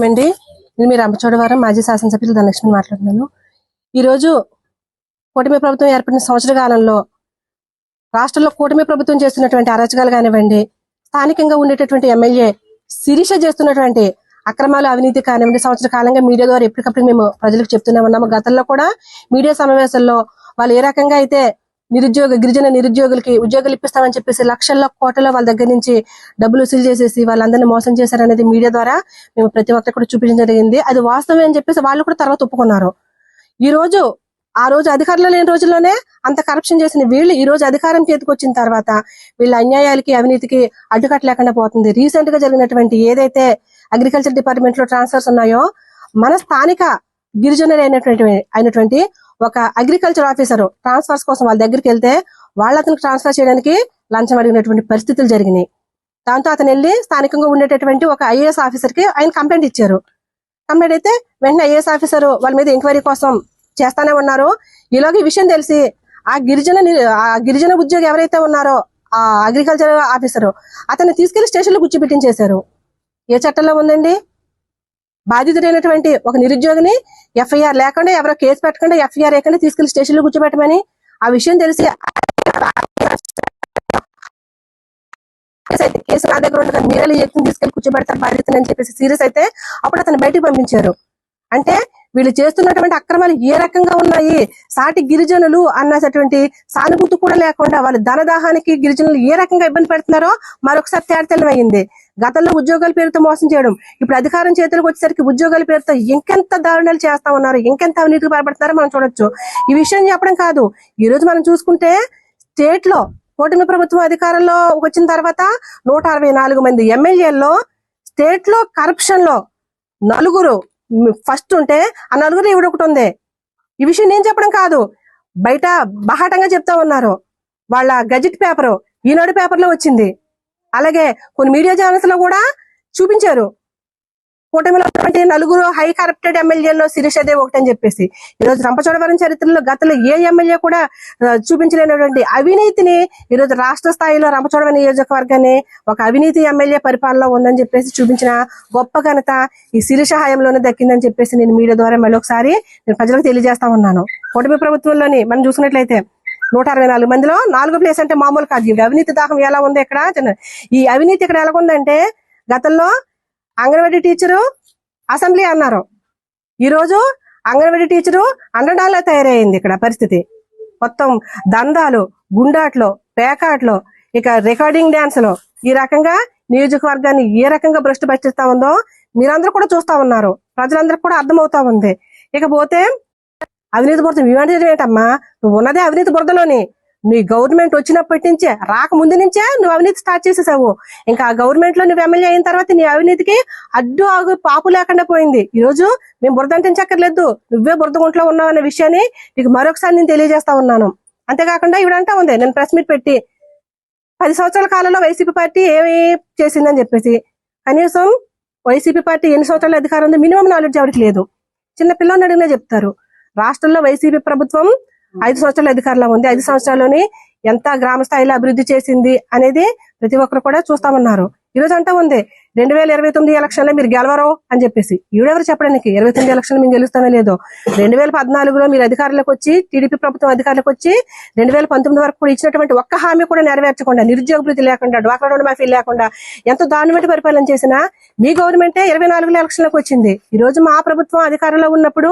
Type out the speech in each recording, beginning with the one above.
నమస్కారం అండి నేను మీ రంపచోడవరం మాజీ శాసనసభ్యులు ధనలక్ష్మి మాట్లాడుతున్నాను. ఈరోజు కూటమి ప్రభుత్వం ఏర్పడిన సంవత్సర కాలంలో రాష్ట్రంలో కూటమి ప్రభుత్వం చేస్తున్నటువంటి అరాచకాలు కానివ్వండి స్థానికంగా ఉండేటటువంటి ఎమ్మెల్యే శిరీష చేస్తున్నటువంటి అక్రమాలు అవినీతి కానివ్వండి సంవత్సర కాలంగా మీడియా ద్వారా ఎప్పటికప్పుడు మేము ప్రజలకు చెప్తూనే ఉన్నాము గతంలో కూడా మీడియా సమావేశాల్లో వాళ్ళు ఏ రకంగా అయితే నిరుద్యోగ గిరిజన నిరుద్యోగులకి ఉద్యోగాలు ఇప్పిస్తామని చెప్పేసి లక్షల్లో కోటలో వాళ్ళ దగ్గర నుంచి డబ్బులు వసూలు చేసేసి వాళ్ళందరినీ మోసం చేశారనేది మీడియా ద్వారా మేము ప్రతి ఒక్కరు కూడా చూపించడం జరిగింది. అది వాస్తవమే అని చెప్పేసి వాళ్ళు కూడా తర్వాత ఒప్పుకున్నారు. ఈ రోజు ఆ రోజు అధికారంలో లేని రోజుల్లోనే అంత కరప్షన్ చేసిన వీళ్ళు ఈ రోజు అధికారం చేతికి వచ్చిన తర్వాత వీళ్ళ అన్యాయాలకి అవినీతికి అడ్డుకట్ట లేకుండా పోతుంది. రీసెంట్గా జరిగినటువంటి ఏదైతే అగ్రికల్చర్ డిపార్ట్మెంట్లో ట్రాన్స్ఫర్స్ ఉన్నాయో మన స్థానిక గిరిజనులు అయినటువంటి అయినటువంటి ఒక అగ్రికల్చర్ ఆఫీసర్ ట్రాన్స్ఫర్స్ కోసం వాళ్ళ దగ్గరికి వెళ్తే వాళ్ళ అతనికి ట్రాన్స్ఫర్ చేయడానికి లంచం అడిగినటువంటి పరిస్థితులు జరిగినాయి. దాంతో అతను వెళ్ళి స్థానికంగా ఉండేటటువంటి ఒక ఐఏఎస్ ఆఫీసర్కి ఆయన కంప్లైంట్ ఇచ్చారు. కంప్లైంట్ అయితే వెంటనే ఐఏఎస్ ఆఫీసర్ వాళ్ళ మీద ఎంక్వైరీ కోసం చేస్తానే ఉన్నారు. ఈలోగా ఈ విషయం తెలిసి ఆ గిరిజన ఆ గిరిజన ఉద్యోగి ఎవరైతే ఉన్నారో ఆ అగ్రికల్చర్ ఆఫీసర్ అతన్ని తీసుకెళ్ళి స్టేషన్లో కూర్చోబెట్టించేశారు. ఏ చట్టంలో ఉందండి? బాధితుడైనటువంటి ఒక నిరుద్యోగిని ఎఫ్ఐఆర్ లేకుండా ఎవరో కేసు పెట్టకుండా ఎఫ్ఐఆర్ లేకుండా తీసుకెళ్ళి స్టేషన్లో కూర్చోబెట్టమని ఆ విషయం తెలిసి కేసు అయితే కేసు నా దగ్గర ఉండగా మీరే ఎత్తుని తీసుకెళ్ళి కూర్చోబెడతారు బాధితుని అని చెప్పేసి సీరియస్ అయితే అప్పుడు అతను బయటకు పంపించారు. అంటే వీళ్ళు చేస్తున్నటువంటి అక్రమాలు ఏ రకంగా ఉన్నాయి? సాటి గిరిజనులు అన్నటువంటి సానుభూతి కూడా లేకుండా వాళ్ళు ధనదాహానికి గిరిజనులు ఏ రకంగా ఇబ్బంది పెడుతున్నారో మరొకసారి తేడతెల్లమైంది గతంలో ఉద్యోగాల పేరుతో మోసం చేయడం. ఇప్పుడు అధికారం చేతులకు వచ్చేసరికి ఉద్యోగాల పేరుతో ఇంకెంత దారుణాలు చేస్తా ఉన్నారు ఇంకెంత అవినీతికి పాల్పడుతున్నారో మనం చూడొచ్చు. ఈ విషయం చెప్పడం కాదు. ఈ రోజు మనం చూసుకుంటే స్టేట్లో కూటమి ప్రభుత్వం అధికారంలో వచ్చిన తర్వాత నూట అరవై నాలుగు మంది ఎమ్మెల్యేల్లో స్టేట్లో కరప్షన్లో నలుగురు ఫస్ట్ ఉంటే ఆ నలుగురు ఈవిడ ఒకటి ఉంది. ఈ విషయం నేను చెప్పడం కాదు. బయట బహాటంగా చెప్తా ఉన్నారు. వాళ్ళ గజెట్ పేపర్ ఈనాడు పేపర్లో వచ్చింది. అలాగే కొన్ని మీడియా ఛానల్స్లో కూడా చూపించారు. కూటమిలో ఉన్నటువంటి నలుగురు హై కరప్టెడ్ ఎమ్మెల్యేల్లో శిరీష దేవ్ ఒకటి అని చెప్పేసి. ఈ రోజు రంపచోడవరం చరిత్రలో గతంలో ఏ ఎమ్మెల్యే కూడా చూపించలేనటువంటి అవినీతిని ఈ రోజు రాష్ట్ర స్థాయిలో రంపచోడవరం నియోజకవర్గాన్ని ఒక అవినీతి ఎమ్మెల్యే పరిపాలన ఉందని చెప్పేసి చూపించిన గొప్ప ఘనత ఈ శిరీష హయాంలోనే దక్కిందని చెప్పేసి నేను మీడియా ద్వారా మళ్ళీ ఒకసారి నేను ప్రజలకు తెలియజేస్తా ఉన్నాను. కూటమి ప్రభుత్వంలోని మనం చూసుకున్నట్లయితే నూట అరవై నాలుగు మందిలో నాలుగో ప్లేస్ అంటే మామూలు కాదు. ఈ అవినీతి దాహం ఎలా ఉంది ఇక్కడ? చిన్న- ఈ అవినీతి ఇక్కడ ఎలా ఉందంటే గతంలో అంగన్వాడీ టీచరు అసెంబ్లీ అన్నారు. ఈరోజు అంగన్వాడీ టీచరు అండడాల్లో తయారయ్యింది ఇక్కడ పరిస్థితి. మొత్తం దందాలు గుండాట్లు పేకాట్లు ఇక రికార్డింగ్ డ్యాన్సులు ఈ రకంగా నియోజకవర్గాన్ని ఏ రకంగా భ్రష్టు పట్టిస్తా ఉందో మీరందరూ కూడా చూస్తా ఉన్నారు. ప్రజలందరికీ కూడా అర్థమవుతా ఉంది. ఇకపోతే అవినీతి బురద ఇవ్వండి ఏంటమ్మా? నువ్వు ఉన్నదే అవినీతి బురదలోని. నీ గవర్నమెంట్ వచ్చినప్పటి నుంచే రాకముందు నుంచే నువ్వు అవినీతి స్టార్ట్ చేసేసావు. ఇంకా ఆ గవర్నమెంట్లో నువ్వు ఎమ్మెల్యే అయిన తర్వాత నీ అవినీతికి అడ్డు ఆగు పాపు లేకుండా పోయింది. ఈ రోజు మేము బురద అంటించక్కర్లేదు నువ్వే బురద గుంట్లో ఉన్నావు అనే విషయాన్ని నీకు మరొకసారి నేను తెలియజేస్తా ఉన్నాను. అంతేకాకుండా ఇవిడంటా ఉంది నేను ప్రెస్ మీట్ పెట్టి పది సంవత్సరాల కాలంలో వైసీపీ పార్టీ ఏమి చేసిందని చెప్పేసి. కనీసం వైసీపీ పార్టీ ఎన్ని సంవత్సరాల అధికారం ఉంది మినిమం నాలెడ్జ్ ఎవరికి లేదు. చిన్న పిల్లల్ని అడిగినా చెప్తారు. రాష్ట్రంలో వైసీపీ ప్రభుత్వం ఐదు సంవత్సరాల అధికారంలో ఉంది. ఐదు సంవత్సరాల్లోనే ఎంత గ్రామ స్థాయిలో అభివృద్ధి చేసింది అనేది ప్రతి ఒక్కరు కూడా చూస్తామన్నారు. ఈ రోజు అంటా ఉంది. రెండు వేల ఇరవై తొమ్మిది ఎలక్షన్లో మీరు గెలవరు అని చెప్పేసి. ఈవిడెవరు చెప్పడానికి ఇరవై తొమ్మిది ఎలక్షన్ మేము గెలుస్తామో లేదో. రెండు వేల పద్నాలుగులో మీరు అధికారులకు వచ్చి టీడీపీ ప్రభుత్వం అధికారులకు వచ్చి రెండు వేల పంతొమ్మిది వరకు కూడా ఇచ్చినటువంటి ఒక్క హామీ కూడా నెరవేర్చకుండా నిరుద్యోగ భృతి లేకుండా డ్వాక్రా రుణ మాఫీ లేకుండా ఎంతో దారుణమైన పరిపాలన చేసినా మీ గవర్నమెంటే ఇరవై నాలుగులో ఎలక్షన్లకు వచ్చింది. ఈ రోజు మా ప్రభుత్వం అధికారంలో ఉన్నప్పుడు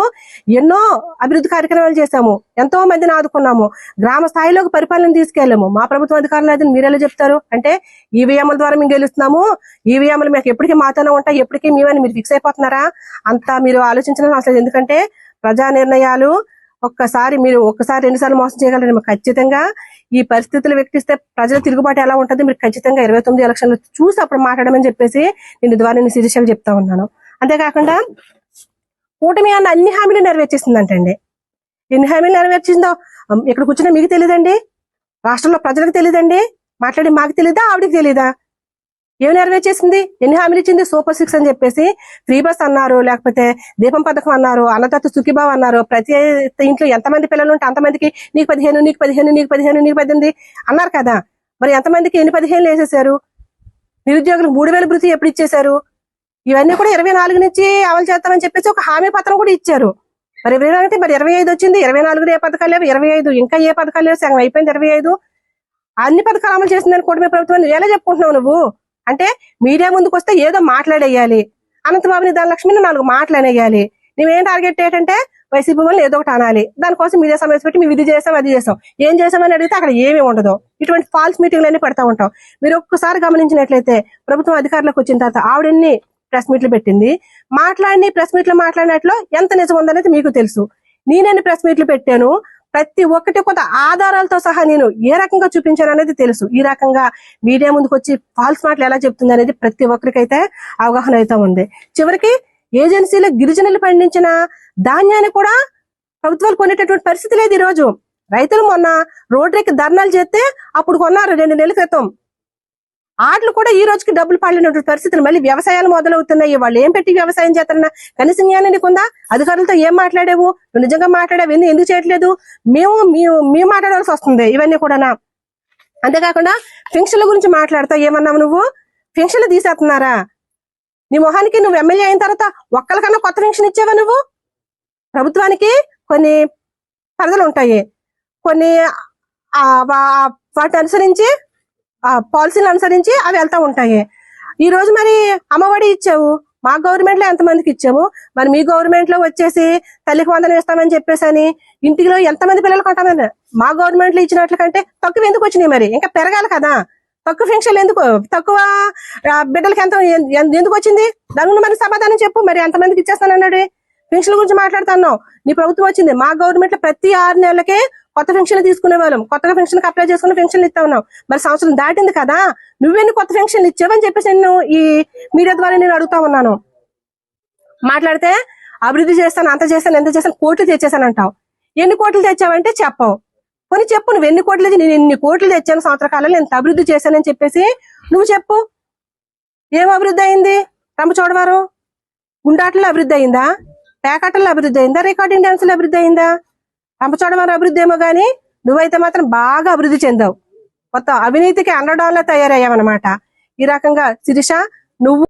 ఎన్నో అభివృద్ధి కార్యక్రమాలు చేశాము. ఎంతో మందిని ఆదుకున్నాము. గ్రామ స్థాయిలోకి పరిపాలన తీసుకెళ్ళాము. మా ప్రభుత్వం అధికారులు అది మీరెలా చెప్తారు? అంటే ఈవీఎంల ద్వారా మేము గెలుస్తున్నాము. ఈవీఎంల మీకు ఎప్పటికీ మాతోనే ఉంటాయి ఎప్పటికీ మేమని మీరు ఫిక్స్ అయిపోతున్నారా? అంత మీరు ఆలోచించడం అసలు ఎందుకంటే ప్రజా నిర్ణయాలు ఒక్కసారి మీరు ఒక్కసారి రెండుసార్లు మోసం చేయగలరు మీరు ఖచ్చితంగా ఈ పరిస్థితులు వ్యక్తిస్తే ప్రజల తిరుగుబాటు ఎలా ఉంటుంది మీరు ఖచ్చితంగా ఇరవై తొమ్మిది ఎలక్షన్లు చూసి అప్పుడు మాట్లాడమని చెప్పేసి నేను ద్వారా నేను శిరీషకు చెప్తా ఉన్నాను. అంతేకాకుండా కూటమి అన్న అన్ని హామీలు నెరవేర్చేసిందంటండి. ఎన్ని హామీలు నెరవేర్చిందో? ఇక్కడ కూర్చున్న మీకు తెలియదండి రాష్ట్రంలో ప్రజలకు తెలియదండి మాట్లాడి మాకు తెలియదా ఆవిడకి తెలియదా ఏమి నెరవేర్చేసింది? ఎన్ని హామీలు ఇచ్చింది? సూపర్ సిక్స్ అని చెప్పేసి ఫ్రీ బస్ అన్నారు లేకపోతే దీపం పథకం అన్నారు అన్నదాత సుఖీభావ్ అన్నారు. ప్రతి ఇంట్లో ఎంతమంది పిల్లలు ఉంటే అంతమందికి నీకు పదిహేను నీకు పదిహేను నీకు పదిహేను నీకు పద్దెనిమిది అన్నారు కదా. మరి ఎంతమందికి ఎన్ని పదిహేను వేసేసారు నిరుద్యోగులకు మూడు వేల భృతి ఎప్పుడు ఇచ్చేశారు? ఇవన్నీ కూడా ఇరవై నాలుగు నుంచి అమలు చేస్తామని చెప్పేసి ఒక హామీ పత్రం కూడా ఇచ్చారు. మరి ఇరవై నాలుగు మరి ఇరవై ఐదు వచ్చింది. ఇరవై నాలుగు ఏ పథకాలు లేవు? ఇరవై ఐదు. ఇంకా ఏ పథకాలు లేవు? సగం అయిపోయింది ఇరవై ఐదు. అన్ని పథకాలు అమలు చేసిందని కూటమి ప్రభుత్వం నువ్వు ఎలా చెప్పుకుంటున్నావు నువ్వు? అంటే మీడియా ముందుకు వస్తే ఏదో మాట్లాడేయాలి. అనంతబాబుని ధనలక్ష్మిని నాలుగు మాట్లాడేయాలి నువ్వేం టార్గెట్ ఏంటంటే వైసీపీ వాళ్ళు ఏదో ఒకటి అనాలి. దానికోసం మీడియా సమావేశం పెట్టి మేము ఇది చేసాం అది చేసాం. ఏం చేసామని అడిగితే అక్కడ ఏమీ ఉండదు. ఇటువంటి ఫాల్స్ మీటింగ్లు అన్ని పెడతా ఉంటాం. మీరు ఒక్కసారి గమనించినట్లయితే ప్రభుత్వం అధికారులకు వచ్చిన తర్వాత ఆవిడన్ని ప్రెస్ మీట్లు పెట్టింది? మాట్లాడిని ప్రెస్ మీట్లు మాట్లాడినట్లు ఎంత నిజం ఉందనేది మీకు తెలుసు. నేనెన్ని ప్రెస్ మీట్లు పెట్టాను? ప్రతి ఒక్కటి కొత్త ఆధారాలతో సహా నేను ఏ రకంగా చూపించాను అనేది తెలుసు. ఈ రకంగా మీడియా ముందుకు వచ్చి ఫాల్స్ మాటలు ఎలా చెప్తుంది అనేది ప్రతి ఒక్కరికైతే అవగాహన అయితే ఉంది. చివరికి ఏజెన్సీలో గిరిజనులు పండించిన ధాన్యాన్ని కూడా ప్రభుత్వాలు కొనేటటువంటి పరిస్థితి లేదు ఈరోజు. రోజు రైతులు మొన్న రోడ్డుకి ధర్నాలు చేస్తే అప్పుడు కొన్నారు రెండు నెలల క్రితం. ఆటలు కూడా ఈ రోజుకి డబ్బులు పాడినటువంటి పరిస్థితులు మళ్ళీ వ్యవసాయాలు మొదలవుతున్నాయి. వాళ్ళు ఏం పెట్టి వ్యవసాయం చేస్తున్నా కనీసం జ్ఞానం నీకుందా అధికారులతో ఏం మాట్లాడావు? నువ్వు నిజంగా మాట్లాడావు? ఎందుకు ఎందుకు చేయట్లేదు? మేము మేము మేము మాట్లాడాల్సి వస్తుంది. ఇవన్నీ కూడా అంతేకాకుండా పెన్షన్ల గురించి మాట్లాడతావు. ఏమన్నావు నువ్వు? పెన్షన్లు తీసేస్తున్నారా? నీ మొహానికి నువ్వు ఎమ్మెల్యే అయిన తర్వాత ఒక్కరికన్నా కొత్త పెన్షన్ ఇచ్చావా నువ్వు? ప్రభుత్వానికి కొన్ని పరిధులు ఉంటాయి కొన్ని వాటిని అనుసరించి పాలసీలు అనుసరించి అవి వెళ్తా ఉంటాయి. ఈ రోజు మరి అమ్మఒడి ఇచ్చావు. మా గవర్నమెంట్లో ఎంతమందికి ఇచ్చాము? మరి మీ గవర్నమెంట్లో వచ్చేసి తల్లికి వందనం ఇస్తామని చెప్పేసి అని ఇంటిలో ఎంతమంది పిల్లలు కొంటామని? మా గవర్నమెంట్లో ఇచ్చినట్ల కంటే తక్కువ ఎందుకు వచ్చినాయి మరి? ఇంకా పెరగాలి కదా. తక్కువ పెన్షన్లు ఎందుకు? తక్కువ బిడ్డలకి ఎంత ఎందుకు వచ్చింది? దాని మరి సమాధానం చెప్పు. మరి ఎంతమందికి ఇచ్చేస్తానన్నాడు? పెన్షన్ల గురించి మాట్లాడుతున్నావు. నీ ప్రభుత్వం వచ్చింది. మా గవర్నమెంట్లో ప్రతి ఆరు నెలలకే కొత్త పెన్షన్ తీసుకునే వాళ్ళం కొత్తగా పెన్షన్ అప్లై చేసుకుని పెన్షన్లు ఇస్తా ఉన్నాం. మరి సంవత్సరం దాటింది కదా? నువ్వెన్ని కొత్త పెన్షన్లు ఇచ్చావని చెప్పేసి నేను ఈ మీడియా ద్వారా నేను అడుగుతా ఉన్నాను. మాట్లాడితే అభివృద్ధి చేస్తాను అంత చేస్తాను ఎంత చేస్తాను కోట్లు తెచ్చేసాను అంటావు ఎన్ని కోట్లు తెచ్చావంటే చెప్పవు. కొన్ని చెప్పు నువ్వు ఎన్ని కోట్లు నేను ఎన్ని కోట్లు తెచ్చాను సంవత్సర కాలంలో ఎంత అభివృద్ధి చేశానని చెప్పేసి నువ్వు చెప్పు. ఏం అభివృద్ధి అయింది? రంపచోడవారు గుండాటల్లో అభివృద్ధి అయిందా? పేకాటల్లో అభివృద్ధి అయిందా? రికార్డింగ్ డ్యాన్స్లో అభివృద్ధి అయిందా? రంపచోడవరం అభివృద్ధి ఏమో కానీ నువ్వైతే మాత్రం బాగా అభివృద్ధి చెందావు. మొత్తం అవినీతికి అండడంలో తయారయ్యావన్నమాట. ఈ రకంగా శిరీష నువ్వు